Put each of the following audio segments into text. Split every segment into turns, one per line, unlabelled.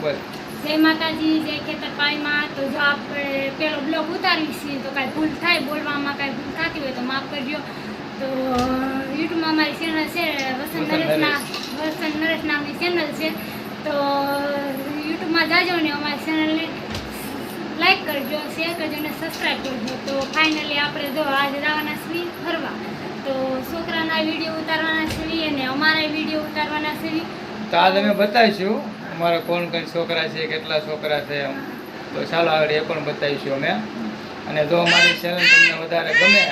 જય માતાજી જય ખેતરપાળીમાં તો જો આપણે પેલો બ્લોગ ઉતારી છીએ તો કાંઈ ભૂલ થાય બોલવામાં કાંઈ ભૂલ થતી હોય તો માફ કરજો. તો યુટ્યુબમાં અમારી ચેનલ છે વસંત
વસંત
નરેશના વસંત નરેશ નામની ચેનલ છે. તો યુટ્યુબમાં જાજો ને અમારી ચેનલને લાઈક કરજો શેર કરજો અને સબસ્ક્રાઈબ કરજો. તો ફાઇનલી આપણે જો આજે જવાના છીએ ફરવા. તો છોકરાના વીડિયો ઉતારવાના છીએ અને અમારા વીડિયો ઉતારવાના છીએ.
તો આજ અમે બતાવીશું અમારા કોણ કોણ છોકરા છે કેટલા છોકરા છે એમ. તો ચાલો આગળ એ પણ બતાવીશું અમે. અને જો અમારી ચેનલ તમને વધારે ગમે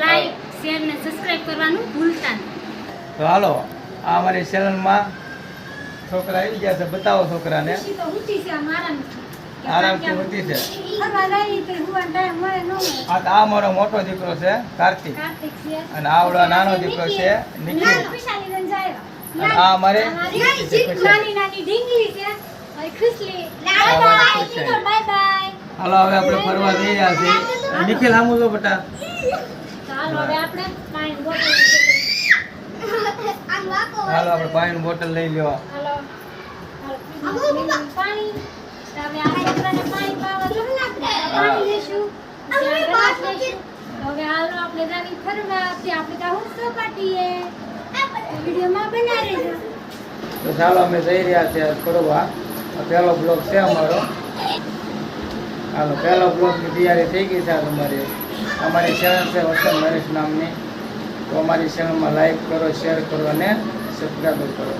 લાઈક શેર ને સબસ્ક્રાઇબ કરવાનું ભૂલતા નહીં.
તો હાલો આ અમારી ચેનલમાં છોકરા આવી ગયા છે. બતાવો છોકરાને.
ખુશી ઊંચી છે આ મારા
આરામથી
તો.
આ મારો મોટો દીકરો છે કાર્તિક.
કાર્તિક
અને આવડો નાનો દીકરો છે નિખિલ.
નાનો
મારે આ અમારે
નાની નાની ઢીંગલી છે.
હાલો હવે આપણે ફરવા જઈ રહ્યા છીએ. નિખિલ આમું જો બટા.
ચાલો હવે આપણે પાણી બોટલ
હાલો આપણે પાણી બોટલ લઈ લ્યો
હાલો. હાલો, પાણી. હવે આ છોકરાને પાણી પાવા જો આપણે પાણી લેશું. હવે હાલો આપણે જાવી ફરવા. આપણે ત્યાં હું રહેજો
તો ચાલો અમે જઈ રહ્યા છીએ ફરવા. પહેલો બ્લોક છે અમારો. હાલો, પહેલો બ્લોકની તૈયારી થઈ ગઈ છે અમારી અમારી ચેનલ છે વસંત નરેશ નામની. તો અમારી ચેનલમાં લાઈક કરો શેર કરો અને સબસ્ક્રાઈબ કરો.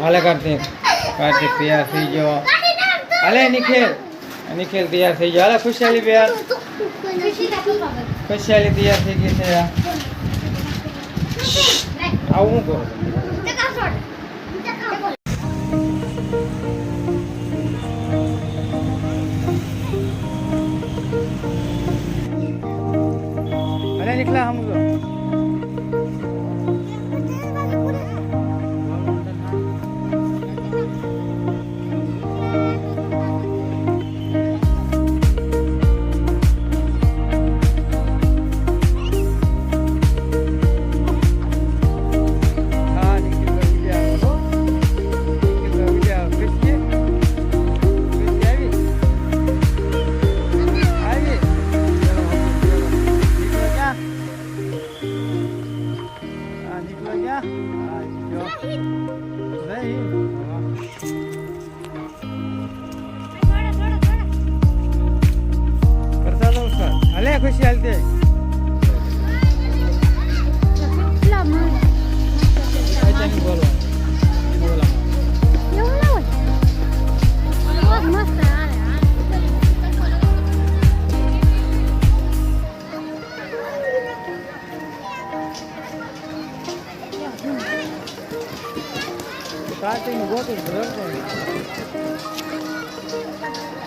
હાલે કાર્તિક. કાર્તિક તૈયાર થઈ ગયો. હાલે નિખિલ. નિખિલ તૈયાર થઈ ગયો હાલે, ખુશાલી બેન. ખુશાલી તૈયાર થઈ ગઈ છે. આવું કહું અરે, નીકળા, હમ. খুশি আলতে Starting what is broken?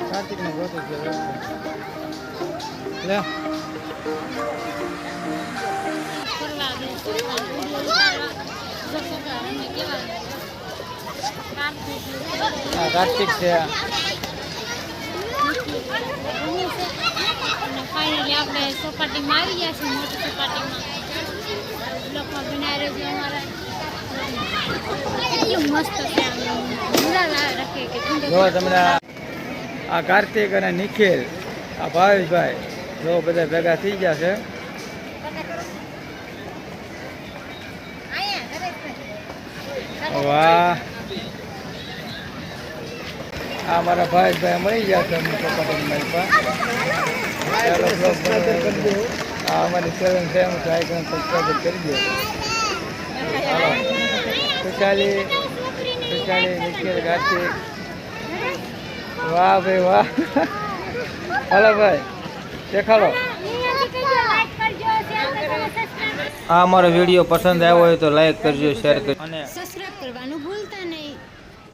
Starting what is broken? લે.
કાર્તિક
આ કાર્તિક છે.
અને આપણે ચોપાટીમાં આવી ગયા છીએ મોટી ચોપાટીમાં બ્લોકમાં બનાવી રહેજો અમારા કેટલું મસ્ત છે
જો તમને આ કાર્તિક અને નિખિલ આ ભાવેશભાઈ જો બધા ભેગા થઈ ગયા છે. વાહ. આ મારા ભાઈ ભાઈ મળી ગયા છે અમને ચોપાટી મારી. આ અમારી સેવન છે એનું ટ્રાય કરીને સબસ્ક્રાઈબ કરી દો. ખુશાલી ખુશાલી નિખિલ કાર્તિક વાહ ભાઈ, વાહ. હાલો ભાઈ. દેખાડો. આ અમારો વીડિયો પસંદ આવ્યો હોય તો લાઈક કરજો શેર કરજો. અને